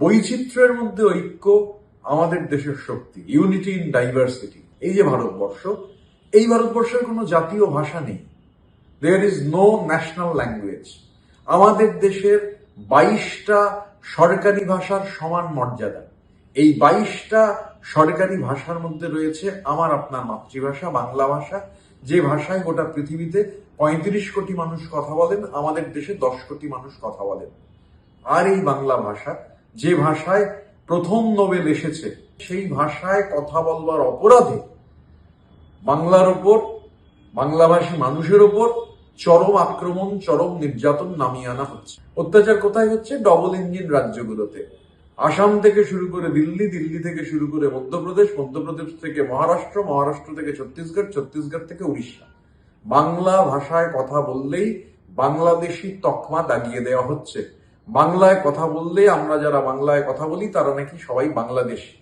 বৈচিত্র্যের মধ্যে ঐক্য আমাদের দেশের শক্তি ইউনিটি ইন ডাইভার্সিটি এই যে ভারতবর্ষ, এই ভারতবর্ষের কোনো জাতীয় ভাষা নেই। There is no national language আমাদের দেশের বাইশটা সরকারি ভাষার সমান মর্যাদা। এই বাইশটা সরকারি ভাষার মধ্যে রয়েছে আমার, আপনার মাতৃভাষা, বাংলা ভাষা। যে ভাষায় গোটা পৃথিবীতে পঁয়ত্রিশ কোটি মানুষ কথা বলেন, আমাদের দেশে দশ কোটি মানুষ কথা বলেন। আর এই বাংলা ভাষা যে ভাষায় প্রথম নোবেল এসেছে, সেই ভাষায় কথা বলবার অপরাধে বাংলার ওপর বাংলাভাষী মানুষের ওপর চরম আক্রমণ, চরম নির্যাতন নামিয়ে আনা হচ্ছে। অত্যাচার কোথায় হচ্ছে? Double engine রাজ্যগুলোতে। আসাম থেকে শুরু করে দিল্লি দিল্লি থেকে শুরু করে মধ্যপ্রদেশ মধ্যপ্রদেশ থেকে মহারাষ্ট্র মহারাষ্ট্র থেকে ছত্তিশগড় ছত্তিশগড় থেকে উড়িষ্যা। বাংলা ভাষায় কথা বললেই বাংলাদেশি তকমা দাগিয়ে দেওয়া হচ্ছে। বাংলায় কথা বললে আমরা যারা বাংলায় কথা বলি, তারা নাকি সবাই বাংলাদেশি।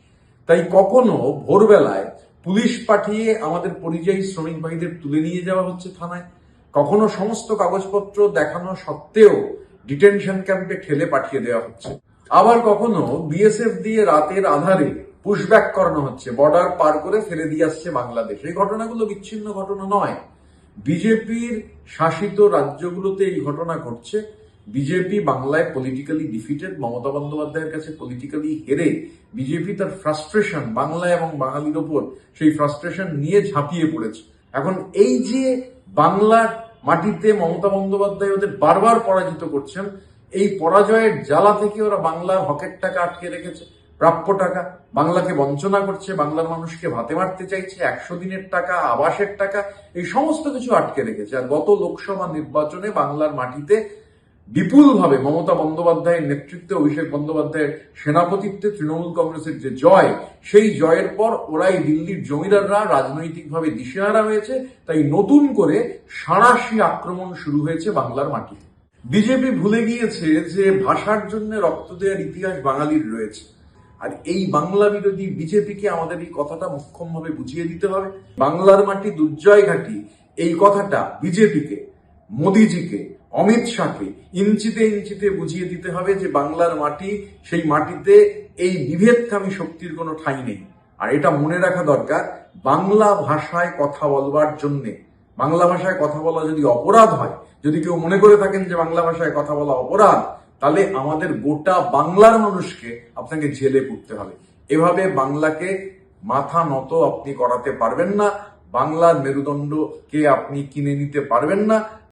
তাই কখনো ভোরবেলায় পুলিশ পাঠিয়ে আমাদের পরিযায়ী শ্রমিক ভাইদের তুলে নিয়ে যাওয়া হচ্ছে থানায়? কখনো সমস্ত কাগজপত্র দেখানো সত্ত্বেও ডিটেনশন ক্যাম্পে ঠেলে পাঠিয়ে দেওয়া হচ্ছে। আবার কখনো বিএসএফ দিয়ে রাতের আধারে পুশব্যাক করানো হচ্ছে, বর্ডার পার করে ফেলে দিয়ে আসছে বাংলাদেশ। এই ঘটনাগুলো বিচ্ছিন্ন ঘটনা নয়। বিজেপির শাসিত রাজ্যগুলোতে এই ঘটনা ঘটছে। বিজেপি বাংলায় পলিটিক্যালি ডিফিটেড মমতা বন্দ্যোপাধ্যায়ের কাছে পলিটিক্যালি হেরে বিজেপি তার ফ্রাস্ট্রেশন বাংলা এবং বাঙালির ওপর সেই ফ্রাস্ট্রেশন নিয়ে ঝাঁপিয়ে পড়েছে। এখন এই যে বাংলার মাটিতে মমতা বন্দ্যোপাধ্যায় ওদের বারবার পরাজিত করছেন, এই পরাজয়ের জ্বালা থেকে ওরা বাংলার হকের টাকা আটকে রেখেছে, প্রাপ্য টাকা। বাংলাকে বঞ্চনা করছে, বাংলার মানুষকে ভাতে মারতে চাইছে, একশো দিনের টাকা, আবাসের টাকা, এই সমস্ত কিছু আটকে রেখেছে। আর গত লোকসভা নির্বাচনে বাংলার মাটিতে বিপুলভাবে মমতা বন্দ্যোপাধ্যায়ের নেতৃত্বে, অভিষেক বন্দ্যোপাধ্যায়ের সেনাপতিত্বে তৃণমূল কংগ্রেসের যে জয়, সেই জয়ের পর ওরাই দিল্লির জমিদাররা রাজনৈতিকভাবে দিশেহারা হয়েছে, তাই নতুন করে সাঁড়াশি আক্রমণ শুরু হয়েছে বাংলার মাটিতে বিজেপি ভুলে গিয়েছে যে ভাষার জন্য রক্ত দেওয়ার ইতিহাস বাঙালির রয়েছে। আর এই বাংলা বিরোধী বিজেপিকে আমাদের এই কথাটা মুখ্যমভাবে বুঝিয়ে দিতে হবে। বাংলার মাটি দুর্জয় ঘাটি, এই কথাটা বিজেপিকে, মোদিজিকে অমিত শাহকে ইঞ্চিতে ইঞ্চিতে বুঝিয়ে দিতে হবে যে বাংলার মাটি, সেই মাটিতে এই বিভেদকামী শক্তির কোনো ঠাঁই নেই। আর এটা মনে রাখা দরকার, বাংলা ভাষায় কথা বলবার জন্যে, বাংলা ভাষায় কথা বলা যদি অপরাধ হয়, যদি কেউ মনে করে থাকেন যে বাংলা ভাষায় কথা বলা অপরাধ, তাহলে আমাদের গোটা বাংলার মানুষকে আপনাকে জেলে পুড়তে হবে। এভাবে বাংলাকে মাথা নত আপনি করাতে পারবেন না, বাংলার মেরুদণ্ডকে আপনি কিনে নিতে পারবেন না।